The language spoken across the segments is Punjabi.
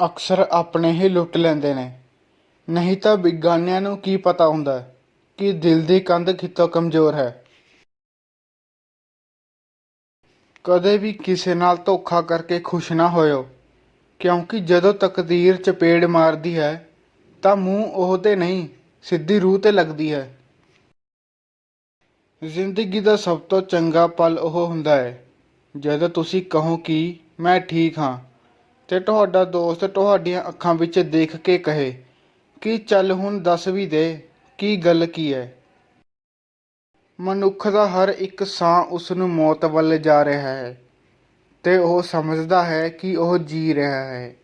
ਅਕਸਰ ਆਪਣੇ ਹੀ ਲੁੱਟ ਲੈਂਦੇ ਨੇ। ਨਹੀਂ ਤਾਂ ਵਿਗਿਆਨੀਆਂ ਨੂੰ ਕੀ ਪਤਾ ਹੁੰਦਾ ਕਿ ਦਿਲ ਦੀ ਕੰਧ ਕਿਤੋਂ ਕਮਜ਼ੋਰ ਹੈ। ਕਦੇ ਵੀ ਕਿਸੇ ਨਾਲ ਧੋਖਾ ਕਰਕੇ ਖੁਸ਼ ਨਾ ਹੋਇਓ, ਕਿਉਂਕਿ ਜਦੋਂ ਤਕਦੀਰ ਚਪੇੜ ਮਾਰਦੀ ਹੈ, ਤਾਂ ਮੂੰਹ ਉਹ ਤੇ ਨਹੀਂ, ਸਿੱਧੀ ਰੂਹ ਤੇ ਲੱਗਦੀ ਹੈ। ਜ਼ਿੰਦਗੀ ਦਾ ਸਭ ਤੋਂ ਚੰਗਾ ਪਲ ਉਹ ਹੁੰਦਾ ਹੈ, ਜਦੋਂ ਤੁਸੀਂ ਕਹੋ ਕਿ ਮੈਂ ਠੀਕ ਹਾਂ। ਤੇ ਤੁਹਾਡਾ ਦੋਸਤ ਤੁਹਾਡੀਆਂ ਅੱਖਾਂ ਵਿੱਚ ਦੇਖ ਕੇ ਕਹੇ, ਕਿ ਚੱਲ ਹੁਣ ਦੱਸ ਵੀ ਦੇ, ਕੀ ਗੱਲ ਕੀ ਹੈ ਮਨੁੱਖ ਦਾ ਹਰ ਇੱਕ ਸਾਹ ਉਸ ਨੂੰ ਮੌਤ ਵੱਲ ਜਾ ਰਿਹਾ ਹੈ ਤੇ ਉਹ ਸਮਝਦਾ ਹੈ ਕਿ ਉਹ ਜੀ ਰਿਹਾ ਹੈ।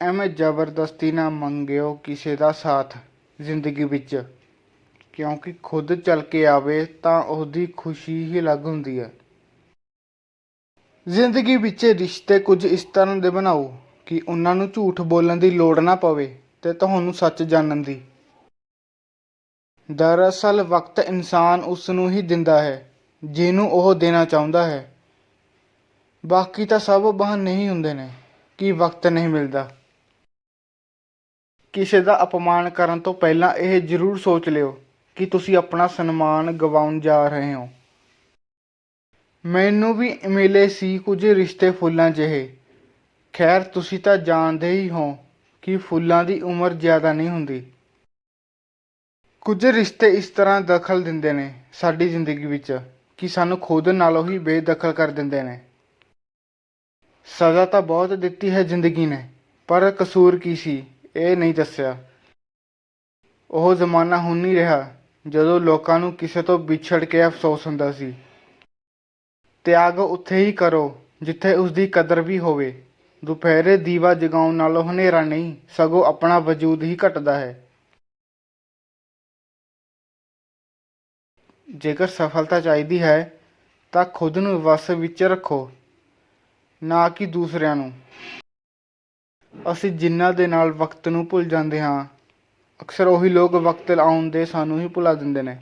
ਐਵੇਂ ਜ਼ਬਰਦਸਤੀ ਨਾ ਮੰਗਿਓ ਕਿਸੇ ਦਾ ਸਾਥ ਜ਼ਿੰਦਗੀ ਵਿੱਚ, ਕਿਉਂਕਿ ਖੁਦ ਚੱਲ ਕੇ ਆਵੇ ਤਾਂ ਉਹਦੀ ਖੁਸ਼ੀ ਹੀ ਅਲੱਗ ਹੁੰਦੀ ਹੈ। ਜ਼ਿੰਦਗੀ ਵਿੱਚ ਰਿਸ਼ਤੇ ਕੁਝ ਇਸ ਤਰ੍ਹਾਂ ਦੇ ਬਣਾਓ ਕਿ ਉਹਨਾਂ ਨੂੰ ਝੂਠ ਬੋਲਣ ਦੀ ਲੋੜ ਨਾ ਪਵੇ ਤੇ ਤੁਹਾਨੂੰ ਸੱਚ ਜਾਣਨ ਦੀ। ਦਰਅਸਲ ਵਕਤ ਇਨਸਾਨ ਉਸ ਨੂੰ ਹੀ ਦਿੰਦਾ ਹੈ, ਜਿਹਨੂੰ ਉਹ ਦੇਣਾ ਚਾਹੁੰਦਾ ਹੈ। ਬਾਕੀ ਤਾਂ ਸਭ ਬਹਾਨੇ ਹੀ ਹੁੰਦੇ ਨੇ ਕਿ ਵਕਤ ਨਹੀਂ ਮਿਲਦਾ। ਕਿਸੇ ਦਾ ਅਪਮਾਨ ਕਰਨ ਤੋਂ ਪਹਿਲਾਂ ਇਹ ਜ਼ਰੂਰ ਸੋਚ ਲਿਓ ਕਿ ਤੁਸੀਂ ਆਪਣਾ ਸਨਮਾਨ ਗਵਾਉਣ ਜਾ ਰਹੇ ਹੋ। ਮੈਨੂੰ ਵੀ ਮਿਲੇ ਸੀ ਕੁਝ ਰਿਸ਼ਤੇ ਫੁੱਲਾਂ ਜਿਹੇ। ਖੈਰ, ਤੁਸੀਂ ਤਾਂ ਜਾਣਦੇ ਹੀ ਹੋ ਕਿ ਫੁੱਲਾਂ ਦੀ ਉਮਰ ਜ਼ਿਆਦਾ ਨਹੀਂ ਹੁੰਦੀ। ਕੁਝ ਰਿਸ਼ਤੇ ਇਸ ਤਰ੍ਹਾਂ ਦਖਲ ਦਿੰਦੇ ਨੇ ਸਾਡੀ ਜ਼ਿੰਦਗੀ ਵਿੱਚ ਕਿ ਸਾਨੂੰ ਖੁਦ ਨਾਲੋਂ ਹੀ ਬੇਦਖਲ ਕਰ ਦਿੰਦੇ ਨੇ। ਸਜ਼ਾ ਤਾਂ ਬਹੁਤ ਦਿੱਤੀ ਹੈ ਜ਼ਿੰਦਗੀ ਨੇ, ਪਰ ਕਸੂਰ ਕੀ ਸੀ, ਇਹ ਨਹੀਂ ਦੱਸਿਆ। ਉਹ ਜ਼ਮਾਨਾ ਹੁਣ ਨਹੀਂ ਰਿਹਾ ਜਦੋਂ ਲੋਕਾਂ ਨੂੰ ਕਿਸੇ ਤੋਂ ਵਿਛੜ ਕੇ ਅਫਸੋਸ ਹੁੰਦਾ ਸੀ। ਤਿਆਗ ਉੱਥੇ ਹੀ ਕਰੋ, ਜਿੱਥੇ ਉਸ ਦੀ ਕਦਰ ਵੀ ਹੋਵੇ। ਦੁਪਹਿਰੇ ਦੀਵਾ ਜਗਾਉਣ ਨਾਲੋਂ ਹਨੇਰਾ ਨਹੀਂ, ਸਗੋਂ ਆਪਣਾ ਵਜੂਦ ਹੀ ਘਟਦਾ ਹੈ। ਜੇਕਰ ਸਫਲਤਾ ਚਾਹੀਦੀ ਹੈ, ਤਾਂ ਖੁਦ ਨੂੰ ਵਸ ਵਿੱਚ ਰੱਖੋ, ਨਾ ਕਿ ਦੂਸਰਿਆਂ ਨੂੰ। ਅਸੀਂ ਜਿਨ੍ਹਾਂ ਦੇ ਨਾਲ ਵਕਤ ਨੂੰ ਭੁੱਲ ਜਾਂਦੇ ਹਾਂ, ਅਕਸਰ ਉਹੀ ਲੋਕ ਵਕਤ ਆਉਣ ਦੇ ਸਾਨੂੰ ਹੀ ਭੁਲਾ ਦਿੰਦੇ ਨੇ।